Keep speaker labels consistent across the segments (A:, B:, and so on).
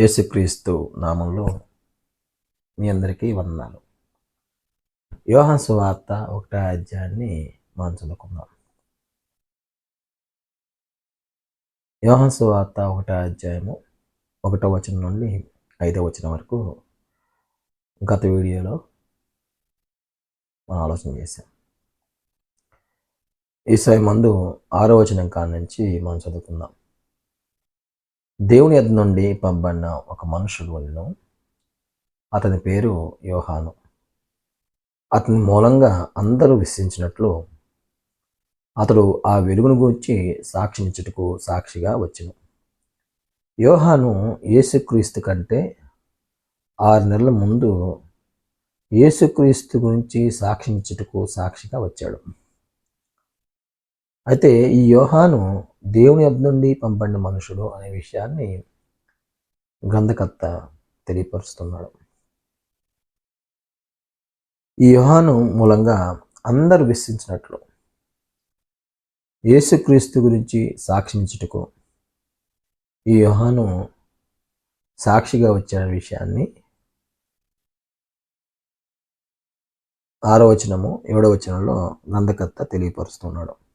A: యేసుక్రీస్తు నామంలో మీ అందరికీ వందనాలు. యోహాన్ సువార్త ఒకటో అధ్యాయాన్ని మనం చదువుకుందాం. యోహాన్ సువార్త ఒకటో అధ్యాయము ఒకటో వచనం నుండి ఐదో వచనం వరకు గత వీడియోలో మనం ఆలోచన చేశాం. ఈసారి మందు ఆరో వచనం కాడ నుంచి మనం చదువుకుందాం. దేవుని యొద్ద నుండి పంపబడిన ఒక మనుషుడు వలన అతని పేరు యోహాను. అతని మూలంగా అందరూ విశ్వించినట్లు అతడు ఆ వెలుగును గురించి సాక్షించుటకు సాక్షిగా వచ్చును. యోహాను యేసుక్రీస్తు కంటే ఆరు నెలల ముందు యేసుక్రీస్తు గురించి సాక్షించుటకు సాక్షిగా వచ్చాడు. అయితే ఈ యోహాను దేవుని యొద్ద నుండి పంపబడిన మనుషుడు అనే విషయాన్ని గ్రంథకర్త తెలియపరుస్తున్నాడు. ఈ యోహాను మూలంగా అందరు విశ్వించినట్లు యేసుక్రీస్తు గురించి సాక్షించుటకు ఈ యోహాను సాక్షిగా వచ్చిన విషయాన్ని ఆరో వచనము ఏడో వచనంలో గ్రంథకర్త తెలియపరుస్తున్నాడు.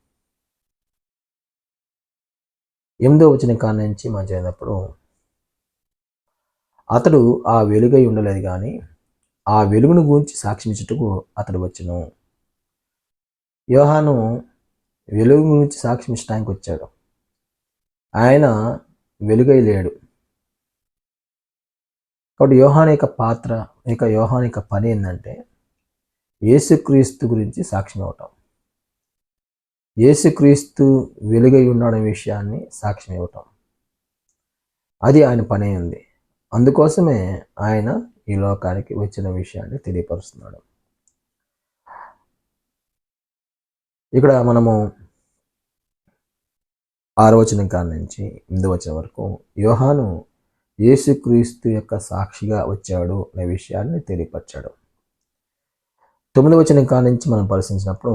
A: ఎనిమిదో వచ్చిన కాడ నుంచి మనం చదివినప్పుడు అతడు ఆ వెలుగై ఉండలేదు కానీ ఆ వెలుగును గురించి సాక్షించుటకు అతడు వచ్చును. యోహాను వెలుగు గురించి సాక్షించడానికి వచ్చాడు. ఆయన వెలుగై లేడు. కాబట్టి యోహాన్ యొక్క పాత్ర ఇక యోహాన్ యొక్క పని ఏంటంటే యేసుక్రీస్తు గురించి సాక్ష్యం అవటం యేసుక్రీస్తు వెలుగై ఉన్నాడనే విషయాన్ని సాక్ష్యం ఇవ్వటం. అది ఆయన పని ఉంది అందుకోసమే ఆయన ఈ లోకానికి వచ్చిన విషయాన్ని తెలియపరుస్తున్నాడు. ఇక్కడ మనము ఆరో వచనం కాడ నుంచి ఎనిమిది వచ్చిన వరకు యోహాను యేసుక్రీస్తు యొక్క సాక్షిగా వచ్చాడు అనే విషయాన్ని తెలియపరిచాడు. తొమ్మిది వచ్చిన కాడ నుంచి మనం పరిశీలించినప్పుడు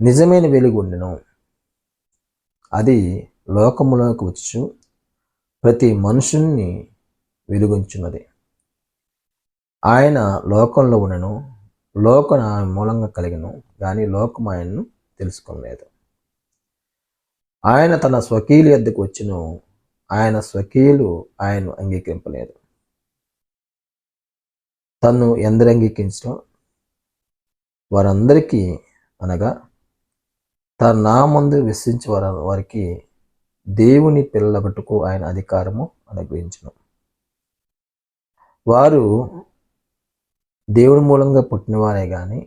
A: నిజమైన వెలుగుండెను. అది లోకములోకి వచ్చు ప్రతి మనుషుణ్ణి వెలుగుంచున్నది ఆయన లోకంలో ఉండను లోకం ఆయన మూలంగా కలిగను కానీ లోకం ఆయన్ను తెలుసుకోలేదు ఆయన తన స్వకీయులు ఎద్దకు వచ్చును ఆయన స్వకీయులు ఆయన్ను అంగీకరింపలేదు. తను ఎందరు అంగీకరించడం వారందరికీ అనగా తన నా ముందు విశ్వించే వారి వారికి దేవుని పిల్లబట్టుకు ఆయన అధికారము అనుగ్రహించను. వారు దేవుని మూలంగా పుట్టినవారే కానీ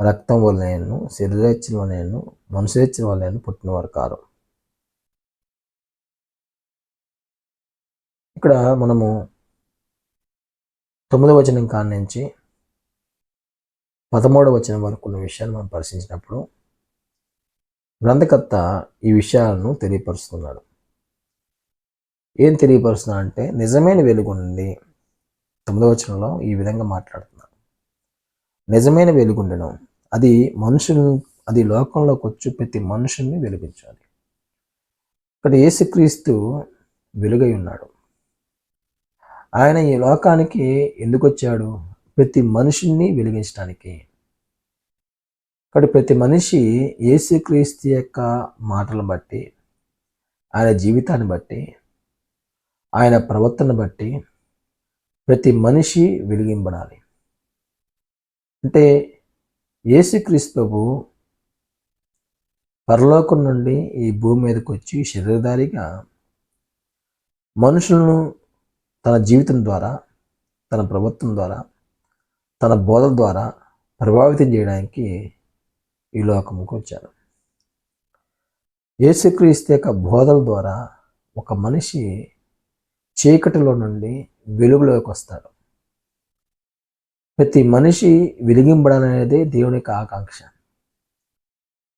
A: రక్తం వలనను శరీరేచ్చిన వలనను మనుషులేచ్చిన వలనను పుట్టినవారు కారు. ఇక్కడ మనము తొమ్మిదవ వచనం కాడి నుంచి పదమూడవ వచనం వరకు ఉన్న విషయాన్ని మనం పరిశీలించినప్పుడు గ్రంథకర్త ఈ విషయాలను తెలియపరుస్తున్నాడు. ఏం తెలియపరుస్తున్నా అంటే నిజమైన వెలుగు నుండి తొమ్మిదవ వచనంలో ఈ విధంగా మాట్లాడుతున్నాడు. నిజమైన వెలుగుండడం అది మనుషులను అది లోకంలోకి వచ్చి ప్రతి మనుషుల్ని వెలిగించాలి. ఇక్కడ యేసుక్రీస్తు వెలుగై ఉన్నాడు. ఆయన ఈ లోకానికి ఎందుకు వచ్చాడు? ప్రతి మనిషిని వెలిగించడానికి కాబట్టి ప్రతి మనిషి యేసుక్రీస్తు యొక్క మాటలను బట్టి ఆయన జీవితాన్ని బట్టి ఆయన ప్రవర్తన బట్టి ప్రతి మనిషి వెలిగింపడాలి అంటే యేసుక్రీస్తు పరలోకం నుండి ఈ భూమి మీదకి వచ్చి శరీరధారిగా మనుషులను తన జీవితం ద్వారా తన ప్రవర్తన ద్వారా తన బోధల ద్వారా ప్రభావితం చేయడానికి ఈ లోకముకు వచ్చారు యేసుక్రీస్తు యొక్క బోధల ద్వారా ఒక మనిషి చీకటిలో నుండి వెలుగులోకి వస్తాడు. ప్రతి మనిషి వెలిగింపడాలనేదే దేవుని యొక్క ఆకాంక్ష.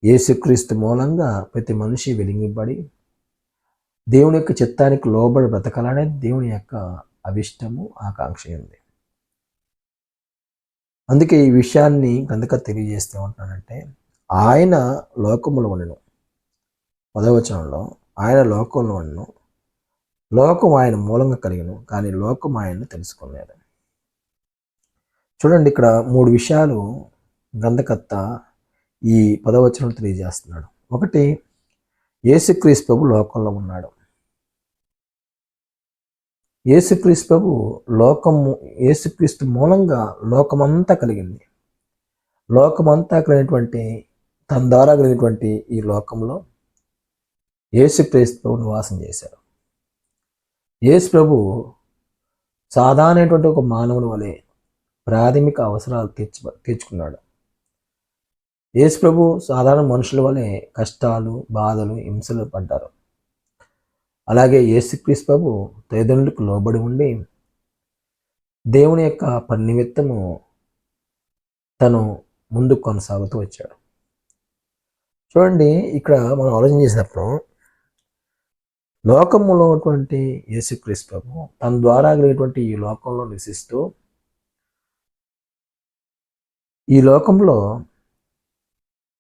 A: యేసుక్రీస్తు మూలంగా ప్రతి మనిషి వెలిగింపబడి దేవుని యొక్క చిత్తానికి లోబడి బ్రతకాలనేది దేవుని యొక్క అభిష్టము ఆకాంక్ష ఉంది. అందుకే ఈ విషయాన్ని గందక తెలియజేస్తూ ఉంటానంటే ఆయన లోకములు ఉండను. పదవచనంలో ఆయన లోకంలో ఉండను. లోకం ఆయన మూలంగా కలిగిన కానీ లోకం ఆయన్ని తెలుసుకోలేదు చూడండి ఇక్కడ మూడు విషయాలు గ్రంథకర్త ఈ పదవచనం తెలియజేస్తున్నాడు. ఒకటి యేసుక్రీస్తు ప్రభు లోకంలో ఉన్నాడు. ఏసుక్రీస్తు ప్రభు లోకము యేసుక్రీస్తు మూలంగా లోకమంతా కలిగింది. లోకమంతా కలిగినటువంటి తన ద్వారా కలిగినటువంటి ఈ లోకంలో యేసుక్రీస్తు ప్రభు నివాసం చేశారు. యేసు ప్రభు సాధారణటువంటి ఒక మానవుని వలె ప్రాథమిక అవసరాలు తీర్చు తీర్చుకున్నాడు. యేసు ప్రభు సాధారణ మనుషుల వలె కష్టాలు బాధలు హింసలు పడ్డారు. అలాగే యేసుక్రీస్తు ప్రభు తల్లిదండ్రులకు లోబడి ఉండి దేవుని యొక్క పని నిమిత్తము తను ముందుకు కొనసాగుతూ వచ్చాడు. చూడండి ఇక్కడ మనం ఆలోచన చేసినప్పుడు లోకంలో ఉన్నటువంటి యేసుక్రీస్తు ప్రభు తన ద్వారా కలిగినటువంటి ఈ లోకంలో నివసిస్తూ ఈ లోకంలో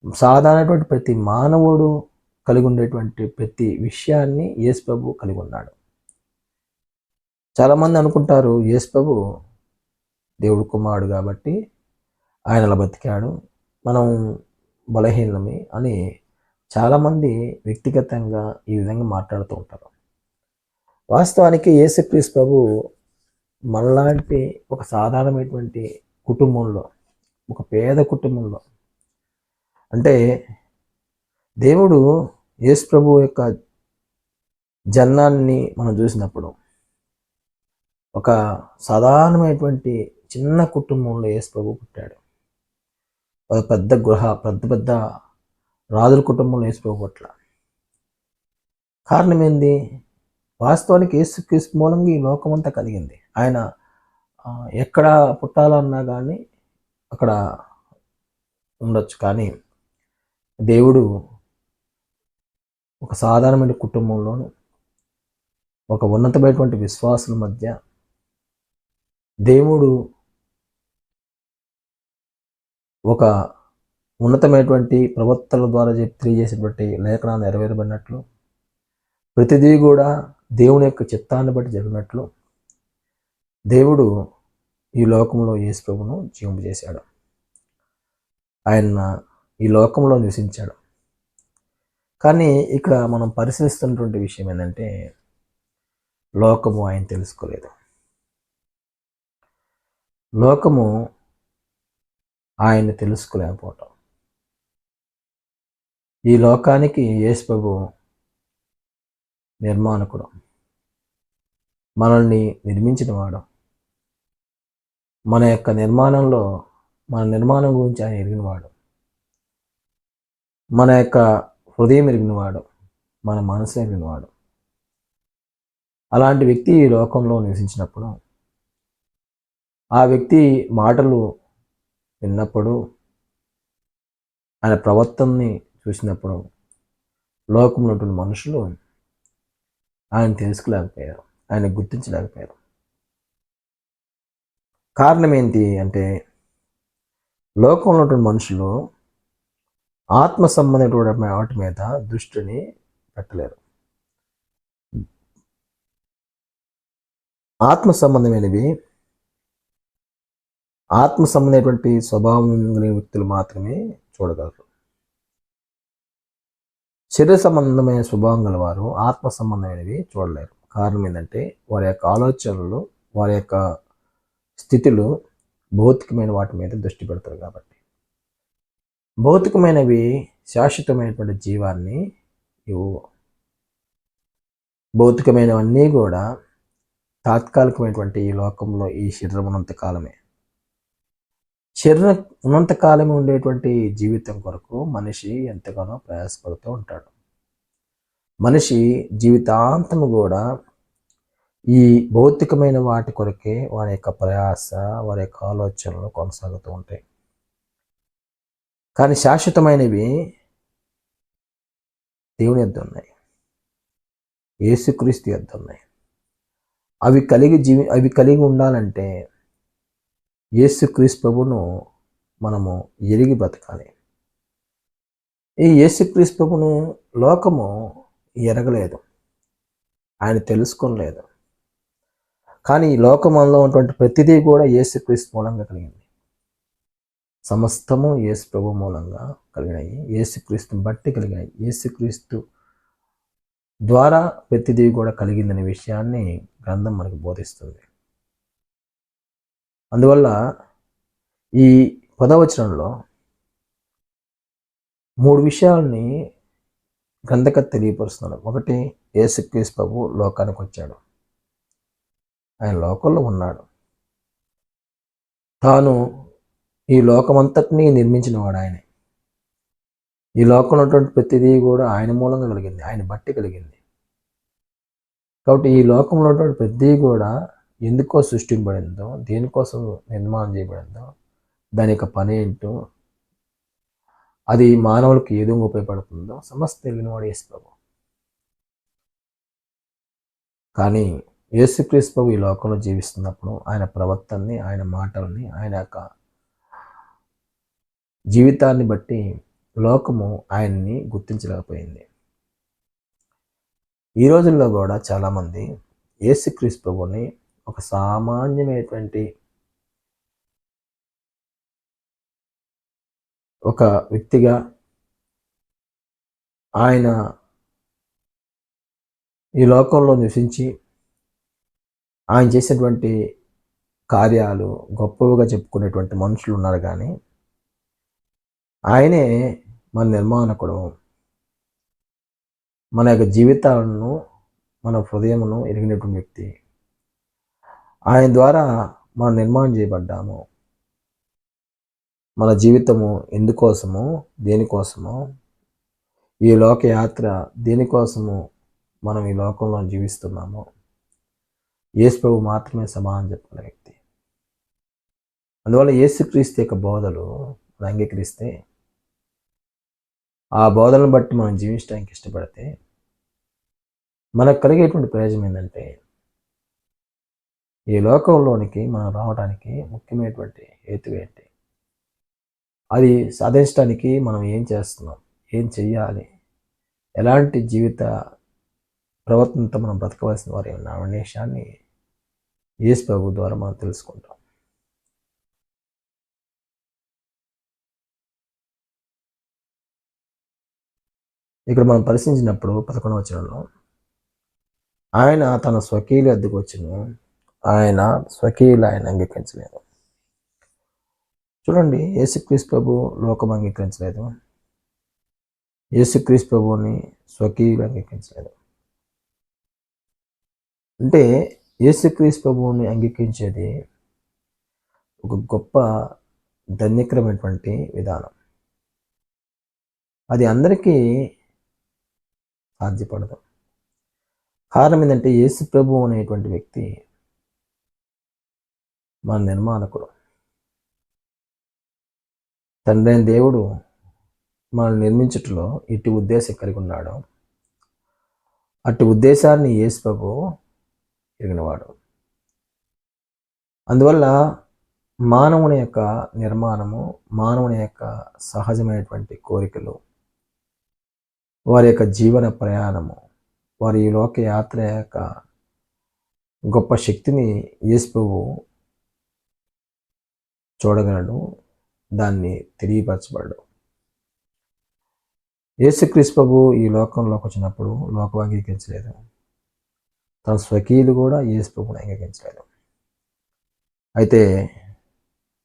A: సాధారణటువంటి ప్రతి మానవుడు కలిగి ఉండేటువంటి ప్రతి విషయాన్ని యేసు ప్రభు కలిగి ఉన్నాడు. చాలామంది అనుకుంటారు యేసు ప్రభు దేవుడు కుమారుడు కాబట్టి ఆయన బతికాడు. మనం బలహీనమే అని చాలామంది వ్యక్తిగతంగా ఈ విధంగా మాట్లాడుతూ ఉంటారు. వాస్తవానికి యేసుక్రీస్తు ప్రభు మనలాంటి ఒక సాధారణమైనటువంటి కుటుంబంలో ఒక పేద కుటుంబంలో అంటే దేవుడు యేసు ప్రభు యొక్క జన్మాన్ని మనం చూసినప్పుడు ఒక సాధారణమైనటువంటి చిన్న కుటుంబంలో యేసు ప్రభు పుట్టాడు. పెద్ద గృహ పెద్ద పెద్ద రాజుల కుటుంబంలో యేసు కారణం ఏంది? వాస్తవానికి యేసుక్రీస్తు మూలంగా ఈ లోకమంతా కలిగింది. ఆయన ఎక్కడ పుట్టాలన్నా కానీ అక్కడ ఉండొచ్చు. కానీ దేవుడు ఒక సాధారణమైన కుటుంబంలోను ఒక ఉన్నతమైనటువంటి విశ్వాసుల మధ్య దేవుడు ఒక ఉన్నతమైనటువంటి ప్రవక్తల ద్వారా చెప్పి తెలియజేసినటువంటి లేఖనాలు నెరవేరబడినట్లు ప్రతిదీ కూడా దేవుని యొక్క చిత్తాన్ని బట్టి జరిగినట్లు దేవుడు ఈ లోకంలో యేసు ప్రభును జీవింపజేశాడు ఆయన ఈ లోకంలో నివసించాడు. కానీ ఇక్కడ మనం పరిశీలిస్తున్నటువంటి విషయం ఏంటంటే లోకము ఆయన తెలుసుకోలేదు. లోకము ఆయన్ని తెలుసుకోలేకపోవటం. ఈ లోకానికి యేసు ప్రభు నిర్మాణకుడు. మనల్ని నిర్మించిన వాడు మన యొక్క నిర్మాణంలో మన నిర్మాణం గురించి ఆయన ఎరిగినవాడు. మన యొక్క హృదయం ఎరిగినవాడు. మన మనసు ఎరిగినవాడు. అలాంటి వ్యక్తి ఈ లోకంలో నివసించినప్పుడు ఆ వ్యక్తి మాటలు విన్నప్పుడు ఆయన ప్రవర్తనని చూసినప్పుడు లోకంలో ఉంటున్న మనుషులు ఆయన తెలుసుకోలేకపోయారు ఆయన గుర్తించలేకపోయారు. కారణం ఏంటి అంటే లోకంలో ఉంటున్న మనుషులు ఆత్మ సంబంధమైన వాటి మీద దృష్టిని పెట్టలేరు. ఆత్మ సంబంధమైనవి ఆత్మ సంబంధమైనటువంటి స్వభావం కలిగిన వ్యక్తులు మాత్రమే చూడగలరు. శరీర సంబంధమైన స్వభావం గలవారు ఆత్మ సంబంధమైనవి చూడలేరు. కారణం ఏంటంటే వారి యొక్క ఆలోచనలు వారి యొక్క స్థితులు భౌతికమైన వాటి మీద దృష్టి పెడతారు కాబట్టి. భౌతికమైనవి శాశ్వతమైనటువంటి జీవాన్ని ఇవ్వు భౌతికమైనవన్నీ కూడా తాత్కాలికమైనటువంటి ఈ లోకంలో ఈ శరీరం ఉన్నంత కాలమే. శరీరం ఉన్నంత కాలం ఉండేటువంటి జీవితం కొరకు మనిషి ఎంతగానో ప్రయాసపడుతూ ఉంటాడు. మనిషి జీవితాంతము కూడా ఈ భౌతికమైన వాటి కొరకే వారి యొక్క ప్రయాస వారి యొక్క ఆలోచనలు కొనసాగుతూ ఉంటాయి. కానీ శాశ్వతమైనవి దేవుని యొద్ద ఉన్నాయి. యేసుక్రీస్తు యొద్ద ఉన్నాయి. అవి కలిగి జీవి అవి కలిగి ఉండాలంటే యేసుక్రీస్తు ప్రభును మనము ఎరిగి బ్రతకాలి. ఈ యేసుక్రీస్తు ప్రభును లోకము ఎరగలేదు. ఆయన తెలుసుకోలేదు కానీ ఈ లోకమంలో ఉన్నటువంటి ప్రతిదీ కూడా యేసుక్రీస్తు మూలంగా కలిగింది. సమస్తము యేసు ప్రభు మూలంగా కలిగినాయి. యేసుక్రీస్తుని బట్టి కలిగినాయి. యేసుక్రీస్తు ద్వారా ప్రతిదీ కూడా కలిగిందనే విషయాన్ని గ్రంథం మనకు బోధిస్తుంది. అందువల్ల ఈ పదవచనంలో మూడు విషయాల్ని గ్రంథకర్త తెలియపరుస్తున్నాడు. ఒకటి ఏసుక్రీస్ ప్రభు లోకానికి వచ్చాడు. ఆయన లోకంలో ఉన్నాడు. తాను ఈ లోకమంతటినీ నిర్మించిన వాడు ఆయనే. ఈ లోకంలో ఉన్నటువంటి ప్రతిదీ కూడా ఆయన మూలంగా కలిగింది. ఆయన బట్టి కలిగింది. కాబట్టి ఈ లోకంలో ఉన్నటువంటి ప్రతిదీ కూడా ఎందుకో సృష్టింపబడిందో దేనికోసం నిర్మాణం చేయబడిందో దాని యొక్క పని ఏంటో అది మానవులకు ఏదో ఉపయోగపడుతుందో సమస్త తెలియని వాడు యేసు ప్రభు. కానీ యేసుక్రీస్తు ప్రభు ఈ లోకంలో జీవిస్తున్నప్పుడు ఆయన ప్రవర్తనని ఆయన మాటల్ని ఆయన యొక్క జీవితాన్ని బట్టి లోకము ఆయన్ని గుర్తించలేకపోయింది. ఈ రోజుల్లో కూడా చాలామంది యేసుక్రీస్తు ప్రభుని ఒక సామాన్యమైనటువంటి ఒక వ్యక్తిగా ఆయన ఈ లోకంలో నివసించి ఆయన చేసినటువంటి కార్యాలు గొప్పవిగా చెప్పుకునేటువంటి మనుషులు ఉన్నారు కానీ ఆయనే మన నిర్మాణకుడు. మన యొక్క జీవితాలను మన హృదయమును ఎరిగినటువంటి వ్యక్తి. ఆయన ద్వారా మనం నిర్మాణం చేయబడ్డాము. మన జీవితము ఎందుకోసము దేనికోసము ఈ లోకయాత్ర దేనికోసము మనం ఈ లోకంలో జీవిస్తున్నాము. యేసుప్రభు మాత్రమే సమానం చెప్పిన వ్యక్తి. అందువల్ల యేసుక్రీస్తు యొక్క బోధలు మనం అంగీకరిస్తే ఆ బోధనను బట్టి మనం జీవించడానికి ఇష్టపడితే మనకు కలిగేటువంటి ప్రయోజనం ఏంటంటే ఈ లోకంలోనికి మనం రావడానికి ముఖ్యమైనటువంటి హేతు ఏంటి? అది సాధించడానికి మనం ఏం చేస్తున్నాం? ఏం చెయ్యాలి? ఎలాంటి జీవిత ప్రవర్తనతో మనం బ్రతకవలసిన వారు ఏమన్నా? అనే విషయాన్ని యేసు ప్రభు ద్వారా మనం తెలుసుకుంటాం. ఇక్కడ మనం పరిశీలించినప్పుడు పదకొండవ వచనంలో ఆయన తన స్వకీయులు అద్దెకు వచ్చిన ఆయన స్వకీయులు ఆయన అంగీకరించలేదు. చూడండి యేసుక్రీస్ ప్రభు లోకం అంగీకరించలేదు. యేసుక్రీస్ ప్రభుని స్వకీయులు అంగీకరించలేదు. అంటే యేసుక్రీస్ ప్రభువుని అంగీకరించేది ఒక గొప్ప ధన్యకరమైనటువంటి విధానం. అది అందరికీ సాధ్యపడదు. కారణం ఏంటంటే యేసు ప్రభు అనేటువంటి వ్యక్తి మన నిర్మాణకుడు తండ్రైన దేవుడు మనల్ని నిర్మించటంలో ఇటు ఉద్దేశం కలిగి ఉన్నాడు. అటు ఉద్దేశాన్ని యేసు ఎరిగినవాడు. అందువల్ల మానవుని యొక్క నిర్మాణము మానవుని యొక్క సహజమైనటువంటి కోరికలు వారి యొక్క జీవన ప్రయాణము వారి ఈ లోక యాత్ర యొక్క గొప్ప శక్తిని యేసుప్రభు చూడగలడు దాన్ని తెలియపరచబడడం. యేసుక్రీస్తు ప్రభు ఈ లోకంలోకి వచ్చినప్పుడు లోకం అంగీకరించలేదు. తన స్వకీయులు కూడా యేసు ప్రభుని అంగీకరించలేదు. అయితే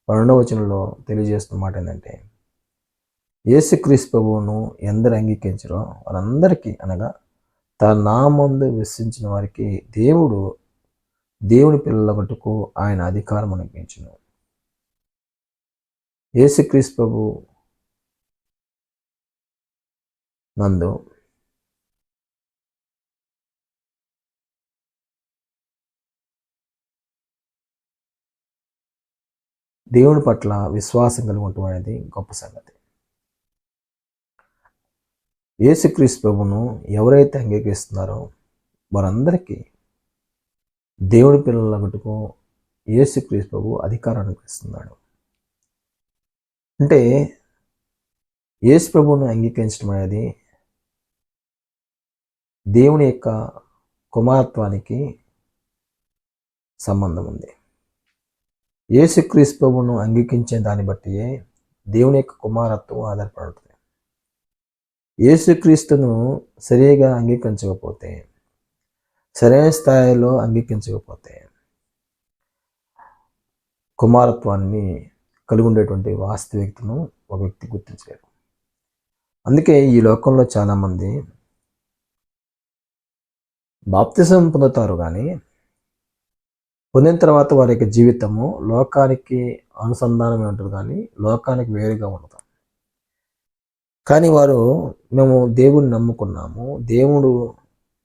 A: పన్నెండవ వచనంలో తెలియజేస్తున్న మాట ఏంటంటే యేసుక్రీస్తు ప్రభువును ఎందరు అంగీకరించరో వారందరికీ అనగా తన నామందు విశ్వసించిన వారికి దేవుడు దేవుని పిల్లల మటుకు ఆయన అధికారం అనిపించును యేసుక్రీస్తు ప్రభు నందు దేవుని పట్ల విశ్వాసం కలిగి ఉండటం అనేది గొప్ప సంగతి. యేసుక్రీస్తు ప్రభును ఎవరైతే అంగీకరిస్తున్నారో వారందరికీ దేవుడి పిల్లల మటుకు యేసుక్రీస్తు ప్రభు అధికారాన్ని ఇస్తున్నాడు అంటే యేసు ప్రభువును అంగీకరించడం అనేది దేవుని యొక్క కుమారత్వానికి సంబంధం ఉంది. యేసుక్రీస్తు ప్రభువును అంగీకరించే దాన్ని బట్టియే దేవుని యొక్క కుమారత్వం ఆధారపడుతుంది. యేసుక్రీస్తును సరిగా అంగీకరించకపోతే సరైన స్థాయిలో అంగీకరించకపోతే కుమారత్వాన్ని కలిగి ఉండేటువంటి వాస్తవికతను ఒక వ్యక్తి గుర్తించలేరు. అందుకే ఈ లోకంలో చాలామంది బాప్తిజం పొందుతారు కానీ పొందిన తర్వాత వారి యొక్క జీవితము లోకానికి అనుసంధానమే ఉంటుంది కానీ లోకానికి వేరుగా ఉండదు. కానీ వారు మేము దేవుడిని నమ్ముకున్నాము దేవుడు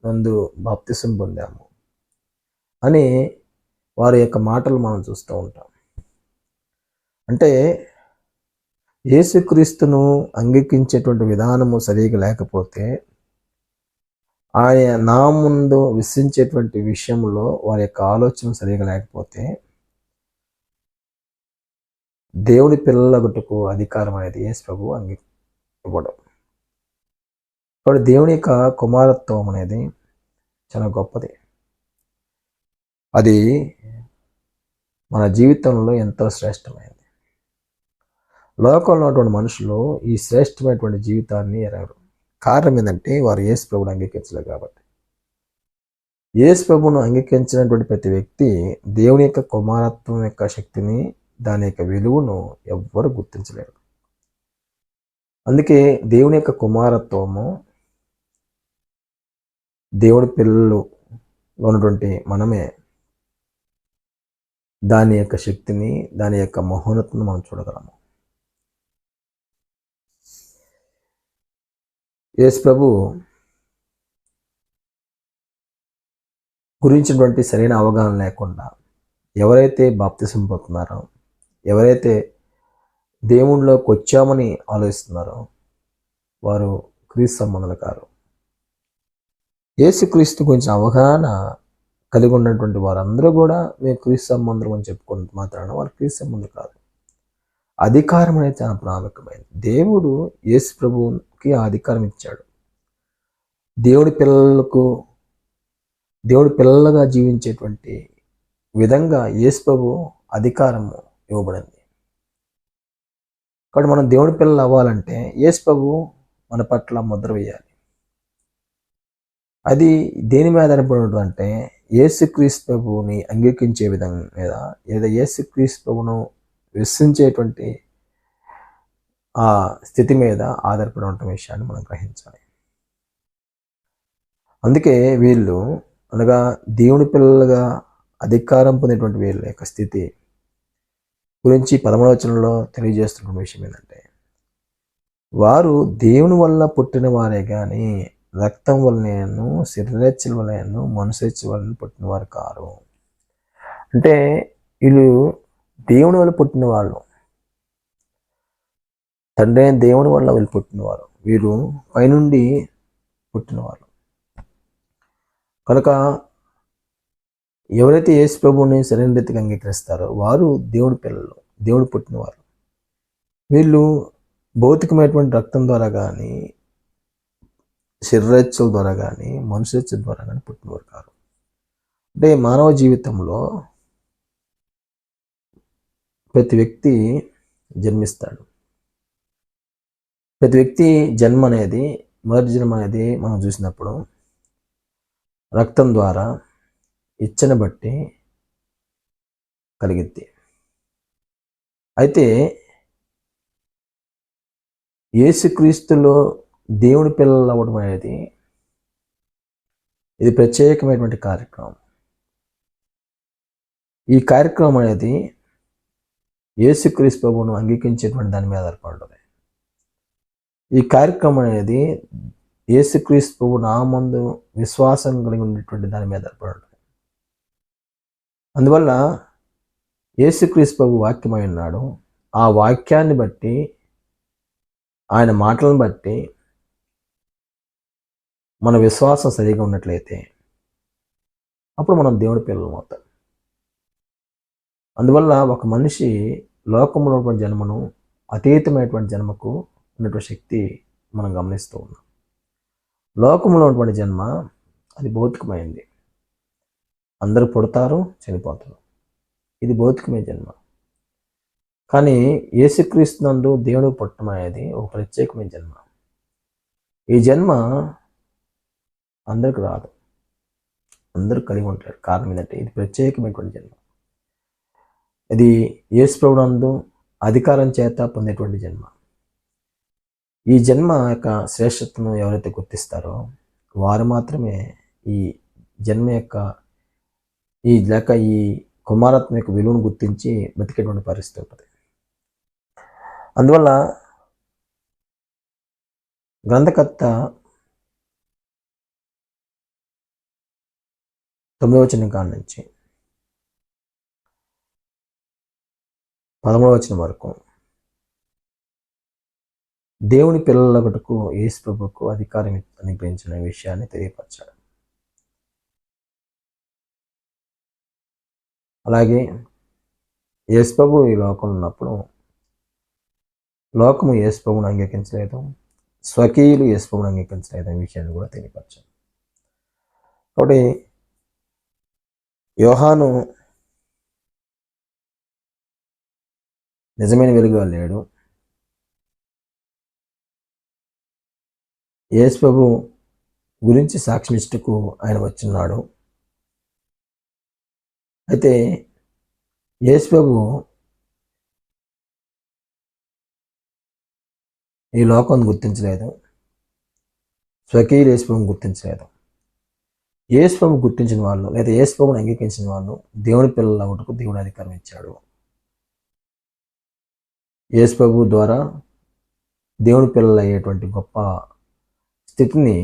A: నందు బాప్తిసం పొందాము అని వారి యొక్క మాటలు మనం చూస్తూ ఉంటాం. అంటే యేసుక్రీస్తును అంగీకరించేటువంటి విధానము సరిగా లేకపోతే ఆయన నా ముందు విశ్వించేటువంటి విషయంలో వారి యొక్క ఆలోచన సరిగా లేకపోతే దేవుడి పిల్లలగుటకు అధికారం అనేది యేసు ప్రభు అంగీ ఇవ్వడం కాబట్టి దేవుని యొక్క కుమారత్వం అనేది చాలా గొప్పది. అది మన జీవితంలో ఎంతో శ్రేష్టమైనది. లోకంలో ఉన్నటువంటి మనుషులు ఈ శ్రేష్టమైనటువంటి జీవితాన్ని ఎరగరు. కారణం ఏంటంటే వారు యేసు ప్రభుని అంగీకరించలేదు కాబట్టి. యేసు ప్రభును అంగీకరించినటువంటి ప్రతి వ్యక్తి దేవుని యొక్క కుమారత్వం యొక్క శక్తిని దాని యొక్క విలువను ఎవ్వరు గుర్తించలేరు. అందుకే దేవుని యొక్క కుమారత్వము దేవుడి పిల్లలు ఉన్నటువంటి మనమే దాని యొక్క శక్తిని దాని యొక్క మహోన్నతను మనం చూడగలము. యేసు ప్రభు గురించినటువంటి సరైన అవగాహన లేకుండా ఎవరైతే బాప్తిసం పొందుతున్నారో ఎవరైతే దేవుళ్ళలోకి వచ్చామని ఆలోచిస్తున్నారో వారు క్రీస్తు సంబంధాలు కారు. యేసుక్రీస్తు గురించి అవగాహన కలిగి ఉన్నటువంటి వారందరూ కూడా మేము క్రీస్తు సంబంధం అని చెప్పుకున్నంత మాత్రాన వారు క్రీస్తు సంబంధం కాదు అధికారం అనేది చాలా ప్రాముఖ్యమైనది. దేవుడు యేసు ప్రభువుకి ఆ అధికారం ఇచ్చాడు. దేవుడి పిల్లలకు దేవుడి పిల్లలుగా జీవించేటువంటి విధంగా యేసు ప్రభు అధికారము ఇవ్వబడింది. కాబట్టి మనం దేవుడి పిల్లలు అవ్వాలంటే యేసు ప్రభు మన పట్ల ముద్ర వేయాలి. అది దేని మీద ఆధారపడి అంటే యేసుక్రీస్తు ప్రభువుని అంగీకరించే విధంగా మీద లేదా యేసుక్రీస్తు ప్రభువును విశ్వించేటువంటి ఆ స్థితి మీద ఆధారపడి ఉంటున్న విషయాన్ని మనం గ్రహించాలి. అందుకే వీళ్ళు అనగా దేవుని పిల్లలుగా అధికారం పొందేటువంటి వీళ్ళ యొక్క స్థితి గురించి పదమూడవచనంలో తెలియజేస్తున్న విషయం ఏంటంటే వారు దేవుని వల్ల పుట్టిన వారే కానీ రక్తం వలనను శరీరచ్చల వలనను మనసెచ్చ వలన పుట్టిన వారు కారు. అంటే వీళ్ళు దేవుని వల్ల పుట్టిన వాళ్ళు. తండ్రి అయిన దేవుని వల్ల వీళ్ళు పుట్టినవారు వీరు పైనుండి పుట్టినవారు కనుక ఎవరైతే యేసు ప్రభువుని సరైన రీతిగా అంగీకరిస్తారో వారు దేవుడి పిల్లలు దేవుడు పుట్టినవారు వీళ్ళు భౌతికమైనటువంటి రక్తం ద్వారా కానీ శరీరచ్చల ద్వారా కానీ మనుషుల ద్వారా కానీ పుట్టినవారు కారు. అంటే మానవ జీవితంలో ప్రతి వ్యక్తి జన్మిస్తాడు. ప్రతి వ్యక్తి జన్మ అనేది మొదటి జన్మ అనేది మనం చూసినప్పుడు రక్తం ద్వారా ఇచ్చని బట్టి కలిగిద్ది. అయితే యేసుక్రీస్తులో దేవుడి పిల్లలు అవ్వడం అనేది ఇది ప్రత్యేకమైనటువంటి కార్యక్రమం. ఈ కార్యక్రమం అనేది యేసుక్రీస్తు ప్రభువును అంగీకరించేటువంటి దాని మీద ఆధారపడుతుంది ఈ కార్యక్రమం అనేది యేసుక్రీస్తు ప్రభు నామందు విశ్వాసం కలిగి ఉండేటువంటి దాని మీద ఆధారపడుతుంది అందువల్ల యేసుక్రీస్తు ప్రభు వాక్యమై ఉన్నాడు. ఆ వాక్యాన్ని బట్టి ఆయన మాటలను బట్టి మన విశ్వాసం సరిగా ఉన్నట్లయితే అప్పుడు మనం దేవుడి పిల్లలు అవుతాం అందువల్ల ఒక మనిషి లోకంలో జన్మను అతీతమైనటువంటి జన్మకు ఉన్నటువంటి శక్తి మనం గమనిస్తూ ఉన్నాం. లోకంలో ఉన్నటువంటి జన్మ అది భౌతికమైంది. అందరూ పుడతారు చనిపోతారు. ఇది భౌతికమైన జన్మ. కానీ యేసుక్రీస్తు నందు దేవుడు పుట్టడం అనేది ఒక ప్రత్యేకమైన జన్మ. ఈ జన్మ అందరికి రాదు. అందరూ కలిగి ఉంటారు. కారణం ఏంటంటే ఇది ప్రత్యేకమైనటువంటి జన్మ. ఇది యేసు అధికారం చేత పొందేటువంటి జన్మ. ఈ జన్మ యొక్క శ్రేష్టతను ఎవరైతే గుర్తిస్తారో వారు మాత్రమే ఈ జన్మ యొక్క ఈ లేక ఈ కుమారత్వం యొక్క విలువను గుర్తించి బతికేటువంటి పరిస్థితి ఉంటుంది. అందువల్ల గ్రంథకర్త తొమ్మిదవ చిన్న కాడి నుంచి పదమూడవ వచ్చిన వరకు దేవుని పిల్లలగటకు యేసు ప్రభుకు అధికారం అనిపించిన విషయాన్ని తెలియపరచాడు. అలాగే యేసు ప్రభు ఈ లోకంలో ఉన్నప్పుడు లోకము యేసు ప్రభుని అంగీకరించలేదు స్వకీయులు యేసు ప్రభుని అంగీకరించలేదు అనే విషయాన్ని కూడా తెలియపరచాడు. కాబట్టి యోహాను నిజమైన వెలుగుగా లేడు. యేసు ప్రభు గురించి సాక్ష్యమిష్టకు ఆయన వచ్చిన్నాడు అయితే యేసు ప్రభు ఈ లోకం గుర్తించలేదు. స్వకీయులు యేసుప్రభుని గుర్తించలేదు. యేసుప్రభు గుర్తించిన వాళ్ళు లేదా యేసుప్రభుని అంగీకరించిన వాళ్ళు దేవుని పిల్లల ఒకటికు దేవుడు అధికారం ఇచ్చాడు. యేసుప్రభు ద్వారా దేవుని పిల్లలు అయ్యేటువంటి గొప్ప స్థితిని